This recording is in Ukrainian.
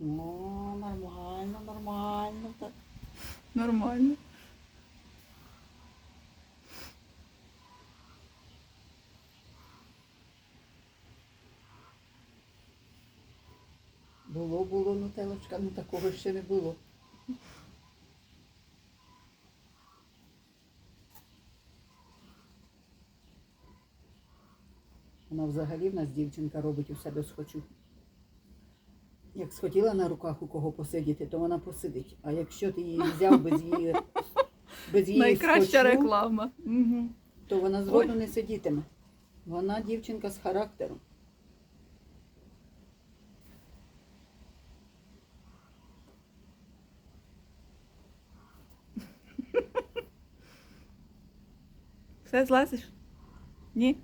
О, нормально, нормально. Так. Нормально. Було, було нутелочка, ну такого ще не було. Вона взагалі в нас дівчинка робить у себе схочу. Як схотіла на руках у кого посидіти, то вона посидить. А якщо ти її взяв без її, без її Найкраща схочу, реклама. Угу. то вона згодом не сидітиме. Вона дівчинка з характером. Все злазиш? Ні?